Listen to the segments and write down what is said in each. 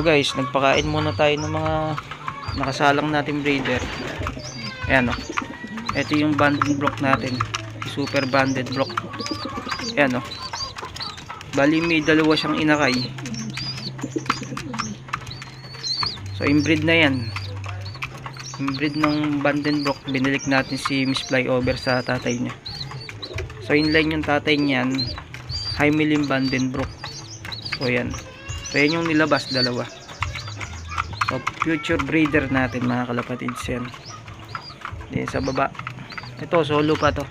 Guys, nagpakain muna tayo ng mga nakasalang natin breeder. Ayan o. Ito yung banded block natin. Super banded block. Ayan o. Bali may dalawa siyang inakay. So inbreed na yan. Inbreed ng banded block. Binilik natin si Miss Flyover sa tatay niya. So inline yung tatay niyan. Banded block. So yan. So yan yung nilabas dalawa. So future breeder natin mga kalapatids yan. Then sa baba. Ito solo pa to.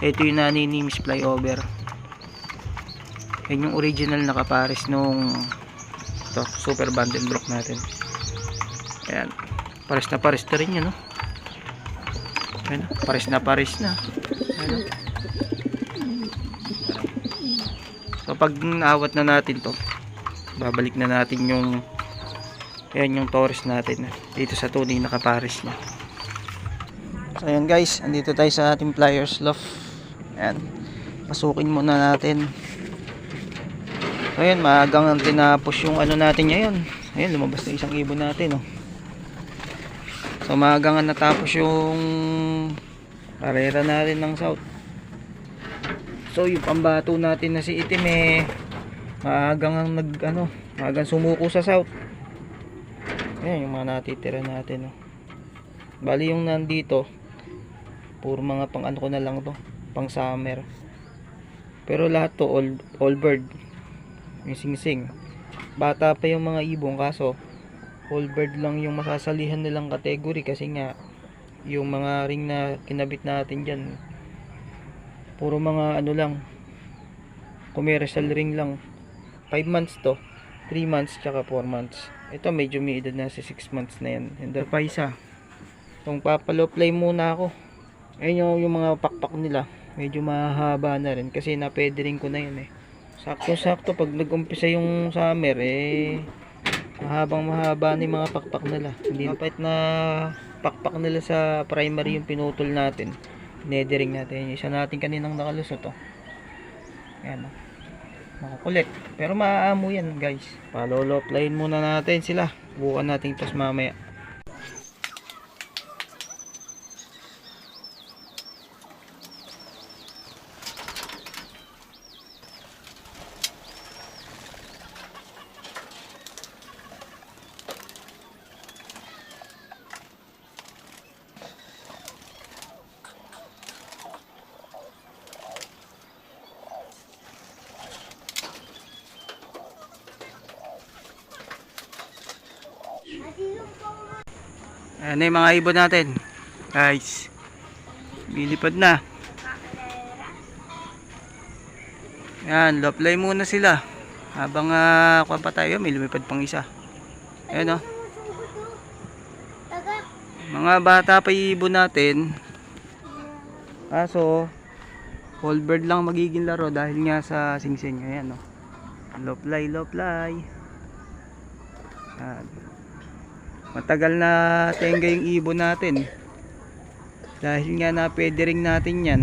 Ito yung nani ni Miss Flyover. Yan yung original na kapares nung ito, super banded block natin. Ayan. Pares na pares na rin yan, no? Ayan, pares na pares na. Ayan, no? So pag naawat na natin to, babalik na natin yung ayan yung Taurus natin dito sa tunay na kapares niya. So ayan guys, andito tayo sa ating pliers loft. Ayan. Pasukin muna natin. So ayan, maagang ang tinapos yung ano natin ngayon. Ayan, lumabas na isang ibon natin, oh. So maagang ang natapos yung karera natin ng south. So yung pambato natin na si itim eh maagang ang nag ano, maagang sumuko sa south. Ayan yung mga natitira natin, oh. Bali yung nandito puro mga pang ano ko na lang to, pang summer. Pero lahat to all, all bird. Yung sing-sing. Bata pa yung mga ibong kaso all bird lang yung masasalihan nilang category kasi nga yung mga ring na kinabit natin dyan puro mga ano lang commercial ring lang 5 months to 3 months tsaka 4 months. Ito medyo may edad na sa 6 months na yan. And pa isa itong papaloplay muna ako. Ayun yung, yung mga pakpak nila. Medyo mahaba na rin kasi napwede rin ko na yun eh. Sakto sakto pag nag-umpisa yung summer eh mahabang mahaba ni mga pakpak nila. Hindi kapit na pakpak nila sa primary yung pinutol natin. Nedering natin. Yung isa natin kaninang nakalusot oh. ayan oh. Makukulit. Pero maaamo yan guys. Paloloplayin muna natin sila. Bukan natin tos mamaya Ayan na mga ibon natin. Guys. Bilipad na. Ayan, loplay muna sila. Habang uh, kuha pa tayo, may lumipad pang isa. Ayan o. Mga bata pa ibon natin. Kaso, whole bird lang magiging laro dahil nga sa singsing. Ayan o. Loplay, loplay. Ayan matagal na tenga yung ibon natin. Dahil nga na pwede ring natin yan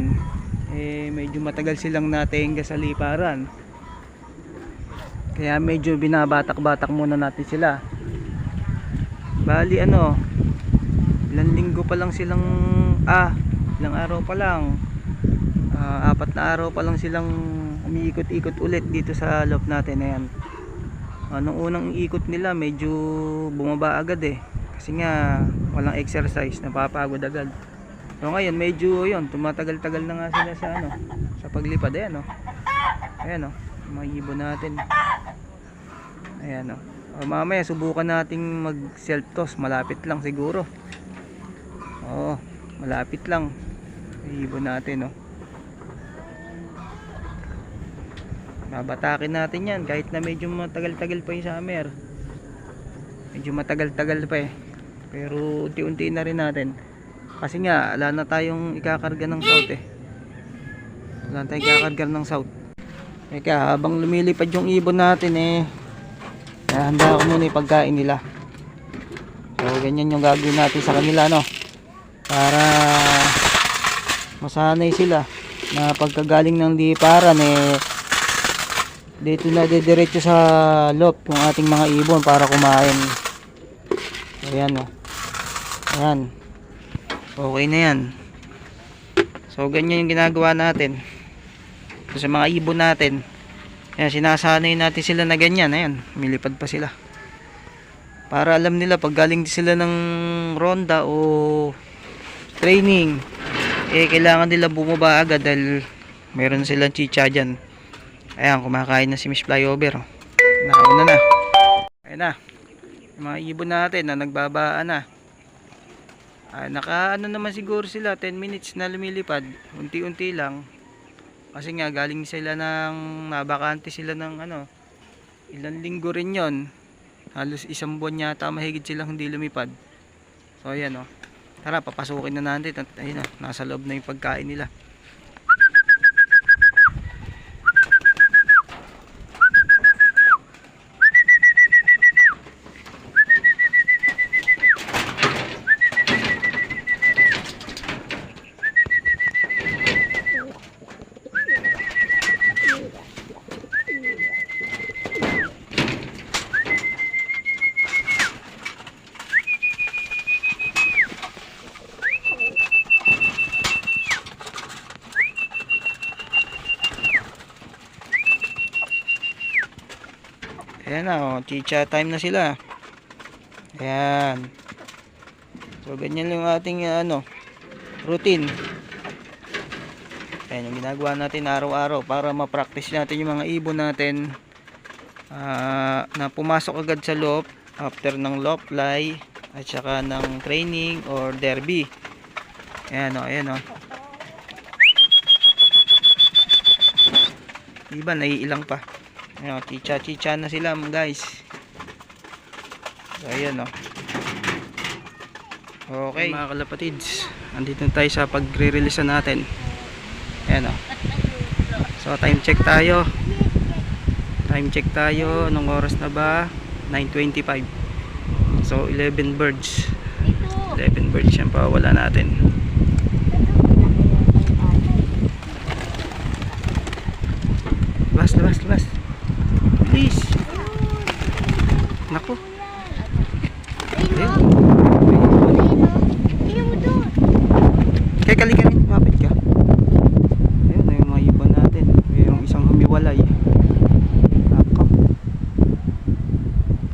eh medyo matagal silang natenga sa liparan. Kaya medyo binabatak-batak muna natin sila. Bali ano ilang linggo pa lang silang ah ilang araw pa lang ah, apat na araw pa lang silang umiikot-ikot ulit dito sa loob natin. Ayan anong unang ikot nila medyo bumaba agad eh. Kasi nga walang exercise napapagod agad. So ngayon medyo yun tumatagal-tagal na nga sila sa ano sa paglipad. Ayan oh. Ayan oh. Mga natin. Ayan oh. O, mamaya subukan nating mag self toss malapit lang siguro. Oo malapit lang. Ibon natin oh babatakin natin yan. Kahit na medyo matagal-tagal pa yung summer. Medyo matagal-tagal pa eh. Pero unti-unti na rin natin. Kasi nga wala na tayong ikakarga ng south eh. Wala na tayong ikakarga ng south. Teka, habang lumilipad yung ibon natin eh kaya handa ako muna yung pagkain nila. So ganyan yung gagawin natin sa kanila no? Para masanay sila na pagkagaling ng liparan eh dito na didiretso sa loft yung ating mga ibon para kumain. Ayan o. Ayan. Okay na yan. So, ganyan yung ginagawa natin. So, sa mga ibon natin, ayan, sinasanay natin sila na ganyan. Ayan, milipad pa sila. Para alam nila pag galing sila ng ronda o training, eh, kailangan nila bumaba agad dahil meron silang chicha dyan. Ayan, kumakain na si Miss Flyover. oh. Nauna na. Ayan na. Yung mga ibon natin na nagbabaan na. Ah, naka ano naman siguro sila 10 minutes na lumilipad unti-unti lang kasi nga galing sila ng nabakante sila ng ano ilang linggo rin yon halos isang buwan yata mahigit silang hindi lumipad so ayan o tara papasukin na natin at ayun na nasa loob na yung pagkain nila Ayan na, oh, chicha time na sila. Ayan. So, ganyan yung ating uh, ano, routine. Ayan yung ginagawa natin araw-araw para ma-practice natin yung mga ibon natin ah, na pumasok agad sa loop after ng loop fly at saka ng training or derby. Ayan o, ayan o. Iba, naiilang pa. Ayan, chicha chicha na sila guys. So, ayan o. Okay, mga kalapatids. Andito tayo sa pagre-release na natin. Ayan o. So, time check tayo. Time check tayo. Anong oras na ba? 9.25. So, 11 birds. 11 birds yan pa wala natin. Labas, labas, labas. Please. Nako. Ayun. Kaya kalika rin, mapit ka. Ayun na yung mga ibon natin. Mayroong isang humiwalay. Nako.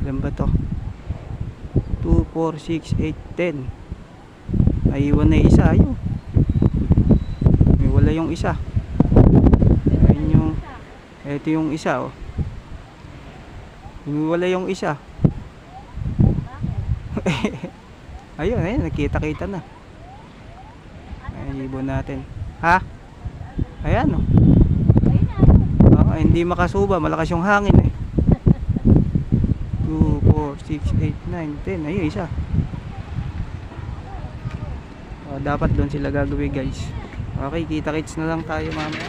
Ilan ba to? 2, 4, 6, 8, 10. Naiwan na isa. Ayun. May wala yung isa. Ayun yung ito yung isa oh. Humiwala yung isa. ayun, ayun, nakita-kita na. Ayun, ibon natin. Ha? Ayan oh. Ah, hindi makasuba, malakas yung hangin eh. 2, 4, 6, 8, 9, 10. Ayun, isa. Oh, dapat doon sila gagawin guys. Okay, kita-kits na lang tayo mamaya.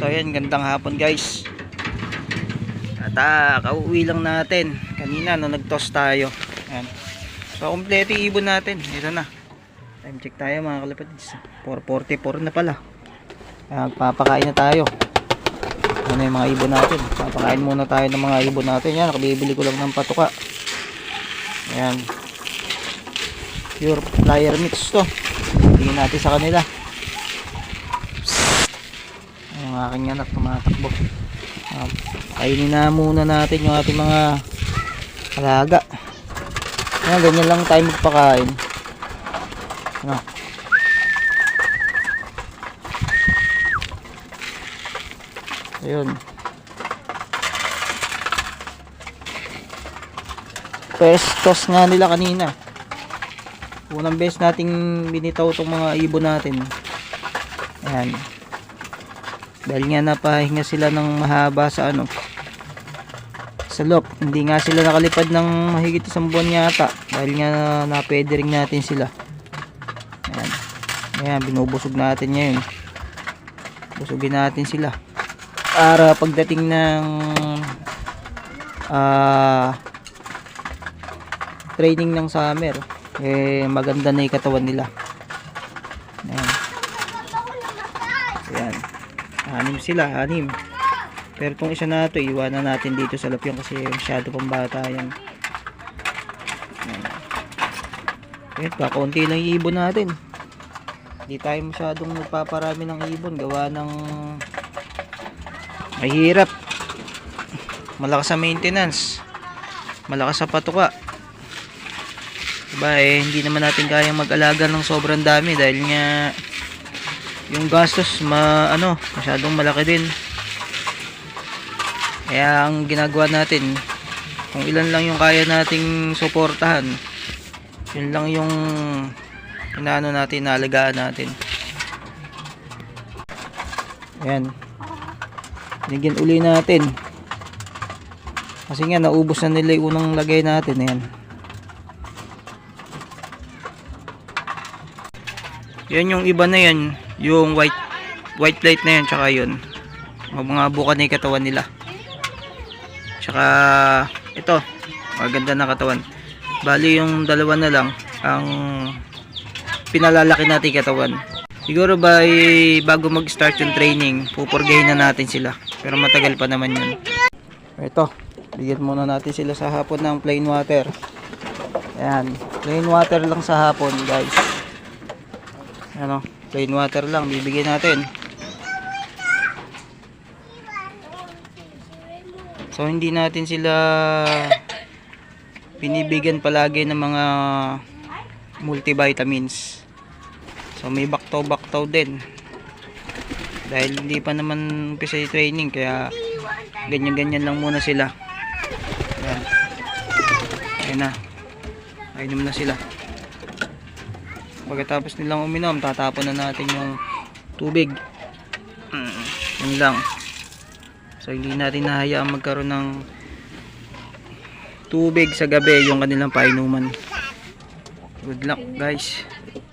So ayan, gandang hapon guys. At ah, kauwi lang natin. Kanina no nag-toss tayo. Ayan. So kompleto ibon natin. Ito na. Time check tayo mga kalapatids. 4.44 na pala. Ayan, papakain na tayo. Ano yung mga ibon natin. Papakain muna tayo ng mga ibon natin. Yan, nakabibili ko lang ng patuka. Ayan. Pure flyer mix to. Tingin natin sa kanila. Yung aking anak tumatakbo. Um, kainin na muna natin yung ating mga alaga. Yan, ganyan lang tayo magpakain. Ano? Ayun. Pestos nga nila kanina. Unang beses nating binitaw itong mga ibon natin. Ayan. Dahil nga napahinga sila ng mahaba sa ano sa loob. Hindi nga sila nakalipad ng mahigit isang buwan yata. Dahil nga napwede rin natin sila. Ayan. Ayan, binubusog natin ngayon. Busugin natin sila. Para pagdating ng ah training ng summer, eh maganda na katawan nila. Ayan. Ayan. Anim sila, anim. Pero itong isa na to, iwanan natin dito sa lapyong kasi masyado pang bata yan. Ayan, kakaunti lang yung ibon natin. Hindi tayo masyadong nagpaparami ng ibon. Gawa ng mahirap. Malakas sa maintenance. Malakas sa patuka. Diba eh, hindi naman natin kayang mag-alaga ng sobrang dami dahil nga yung gastos ma ano, masyadong malaki din. Kaya ang ginagawa natin, kung ilan lang yung kaya nating suportahan, yun lang yung inaano natin, naalagaan natin. Ayan. Bigyan uli natin. Kasi nga, naubos na nila yung unang lagay natin. Ayan. Yan yung iba na yan. Yung white white plate na yan. Tsaka yun. Mga buka na yung katawan nila. Tsaka ito. Maganda na katawan. Bali yung dalawa na lang ang pinalalaki natin katawan. Siguro by bago mag-start yung training, pupurgahin na natin sila. Pero matagal pa naman yun. Ito, bigyan muna natin sila sa hapon ng plain water. Ayan, plain water lang sa hapon guys. Ano, plain water lang bibigyan natin. So hindi natin sila binibigyan palagi ng mga multivitamins. So may baktaw-baktaw din. Dahil hindi pa naman umpisa yung training kaya ganyan-ganyan lang muna sila. Ayan. Ayan na. Ainom na sila. Pagkatapos nilang uminom, tatapon na natin yung tubig. Mm, Yun lang. So hindi natin nahayaan magkaroon ng tubig sa gabi yung kanilang painuman. Good luck guys.